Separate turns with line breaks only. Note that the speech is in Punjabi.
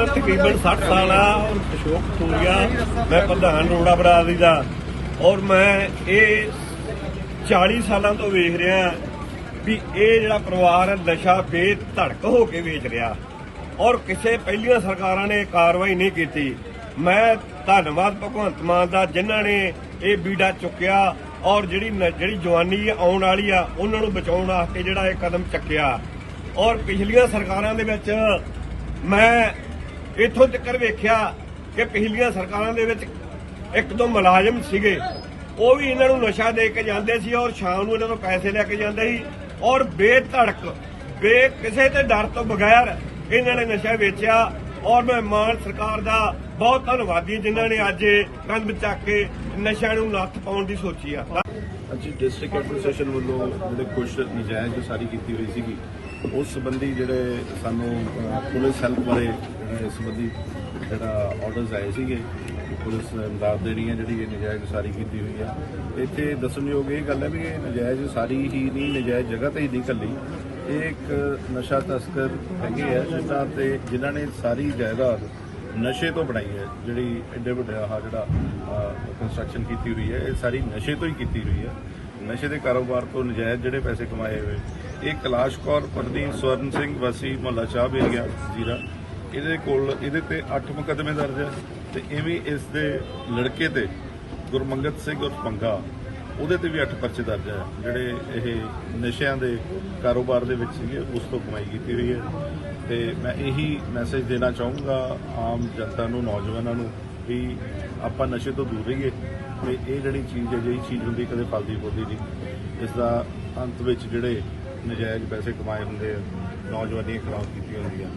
ਉਮਰ ਤਕਰੀਬਨ 60 ਸਾਲ ਆ, ਔਰ ਅਸ਼ੋਕ ਤੂਰੀਆ ਮੈਂ ਪ੍ਰਧਾਨ ਰੋੜਾ ਬਰਾਦਰੀ ਦਾ। ਔਰ ਮੈਂ ਇਹ 40 ਸਾਲਾਂ ਤੋਂ ਵੇਖ ਰਿਹਾ ਵੀ ਇਹ ਜਿਹੜਾ ਪਰਿਵਾਰ ਹੈ, ਨਸ਼ਾ ਬੇਧੜਕ ਹੋ ਕੇ ਵੇਚ ਰਿਹਾ। ਔਰ ਕਿਸੇ ਪਹਿਲੀਆਂ ਸਰਕਾਰਾਂ ਨੇ ਕਾਰਵਾਈ ਨਹੀਂ ਕੀਤੀ। ਮੈਂ ਧੰਨਵਾਦ ਭਗਵੰਤ ਮਾਨ ਦਾ, ਜਿਨ੍ਹਾਂ ਨੇ ਇਹ ਬੀੜਾ ਚੁੱਕਿਆ ਔਰ ਜਿਹੜੀ ਜਿਹੜੀ ਜਵਾਨੀ ਆਉਣ ਵਾਲੀ ਆ, ਉਹਨਾਂ ਨੂੰ ਬਚਾਉਣ ਵਾਸਤੇ ਜਿਹੜਾ ਇਹ ਕਦਮ ਚੱਕਿਆ। ਔਰ ਪਿਛਲੀਆਂ ਸਰਕਾਰਾਂ ਦੇ ਵਿੱਚ ਮੈਂ ਇੱਥੋਂ ਤੱਕ ਵੇਖਿਆ ਕਿ ਪਿਛਲੀਆਂ ਸਰਕਾਰਾਂ ਦੇ ਵਿੱਚ ਇੱਕ ਦੋ ਮੁਲਾਜ਼ਮ ਸੀਗੇ। ਉਹ ਵੀ ਇਹਨਾਂ ਨੂੰ ਨਸ਼ਾ ਦੇ ਕੇ ਜਾਂਦੇ ਸੀ ਔਰ ਸ਼ਾਮ ਨੂੰ ਇਹਨਾਂ ਤੋਂ ਪੈਸੇ ਲੈ ਕੇ ਜਾਂਦੇ ਸੀ। ਔਰ ਬੇਧੜਕ, ਬੇ ਕਿਸੇ ਤੇ ਡਰ ਤੋਂ ਬਗੈਰ ਇਹਨਾਂ ਨੇ ਨਸ਼ਾ ਵੇਚਿਆ। ਔਰ ਮੈਂ ਮਾਨ ਸਰਕਾਰ ਦਾ ਬਹੁਤ ਧੰਨਵਾਦੀ ਜਿਨ੍ਹਾਂ ਨੇ ਅੱਜ ਇਹ ਕਦਮ ਚੱਕ ਕੇ ਨਸ਼ਿਆਂ ਨੂੰ ਨੱਥ ਪਾਉਣ ਦੀ ਸੋਚੀ ਆ।
ਅੱਜ ਡਿਸਟ੍ਰਿਕਟ ਐਡਮਿਨਿਸਟ੍ਰੇਸ਼ਨ ਵੱਲੋਂ ਜਿਹੜੇ ਕੁਝ ਨਜਾਇਜ਼ ਉਸਾਰੀ ਕੀਤੀ ਹੋਈ ਸੀਗੀ, ਉਸ ਸੰਬੰਧੀ ਜਿਹੜੇ ਸਾਨੂੰ ਪੁਲਿਸ ਹੈਲਪ ਬਾਰੇ ਇਸ ਸੰਬੰਧੀ ਜਿਹੜਾ ਆਰਡਰਸ ਆਏ ਸੀਗੇ ਪੁਲਿਸ ਇਮਦਾਦ ਦੇਣੀ ਹੈ, ਜਿਹੜੀ ਇਹ ਨਜਾਇਜ਼ ਸਾਰੀ ਕੀਤੀ ਹੋਈ ਹੈ। ਇੱਥੇ ਦੱਸਣਯੋਗ ਇਹ ਗੱਲ ਹੈ ਵੀ ਇਹ ਨਜਾਇਜ਼ ਸਾਰੀ ਹੀ ਨਹੀਂ, ਨਜਾਇਜ਼ ਜਗ੍ਹਾ ਤੇ ਹੀ ਨਹੀਂ ਕੱਲੀ। ਇਹ ਇੱਕ ਨਸ਼ਾ ਤਸਕਰ ਹੈਗੇ ਆ ਜਿਨ੍ਹਾਂ ਤੇ ਜਿਨ੍ਹਾਂ ਨੇ ਸਾਰੀ ਜਾਇਦਾਦ ਨਸ਼ੇ ਤੋਂ ਬਣਾਈ ਹੈ, ਜਿਹੜੀ ਐਡੇ ਵੱਡਾ ਆਹ ਜਿਹੜਾ ਕੰਸਟਰਕਸ਼ਨ ਕੀਤੀ ਹੋਈ ਹੈ, ਇਹ ਸਾਰੀ ਨਸ਼ੇ ਤੋਂ ਹੀ ਕੀਤੀ ਹੋਈ ਹੈ। ਨਸ਼ੇ ਦੇ ਕਾਰੋਬਾਰ ਤੋਂ ਨਜਾਇਜ਼ ਜਿਹੜੇ ਪੈਸੇ ਕਮਾਏ ਹੋਏ। ਇਹ ਕਲਾਸ਼ ਕੌਰ ਪਤਨੀ ਸਵਰਨ ਸਿੰਘ ਵਾਸੀ, ਮੁਹੱਲਾ ਚਾਹ ਏਰੀਆ ਜੀਰਾ। ਇਹਦੇ ਕੋਲ, ਇਹਦੇ ਤੇ 8 ਮੁਕੱਦਮੇ ਦਰਜ ਹੈ ਤੇ ਇਵੇਂ ਇਸ ਦੇ ਲੜਕੇ ਤੇ ਗੁਰਮੰਗਤ ਸਿੰਘ ਉਰਫ ਪੰਗਾ, ਉਹਦੇ ਤੇ ਵੀ 8 ਪਰਚੇ ਦਰਜ ਹੈ ਜਿਹੜੇ ਇਹ ਨਸ਼ਿਆਂ ਦੇ ਕਾਰੋਬਾਰ ਦੇ ਵਿੱਚ ਸੀਗੇ, ਉਸ ਤੋਂ ਕਮਾਈ ਕੀਤੀ ਹੋਈ ਹੈ ਤੇ ਮੈਂ ਇਹੀ ਮੈਸੇਜ ਦੇਣਾ ਚਾਹੂੰਗਾ ਆਮ ਜਨਤਾ ਨੂੰ, ਨੌਜਵਾਨਾਂ ਨੂੰ ਵੀ ਆਪਾਂ ਨਸ਼ੇ ਤੋਂ ਦੂਰ ਰਹੀਏ ਤੇ ਇਹ ਜਿਹੜੀ ਚੀਜ਼ ਹੈ, ਜਿਹੜੀ ਚੀਜ਼ ਹੁੰਦੀ ਕਦੇ ਫਲਦੀ ਫੁੱਲਦੀ ਨਹੀਂ। ਇਸ ਦਾ ਅੰਤ ਵਿੱਚ ਜਿਹੜੇ ਨਜਾਇਜ਼ ਪੈਸੇ ਕਮਾਏ ਹੁੰਦੇ ਆ ਨੌਜਵਾਨੀ ਖਰਾਬ ਕੀਤੀ ਹੁੰਦੀ ਆ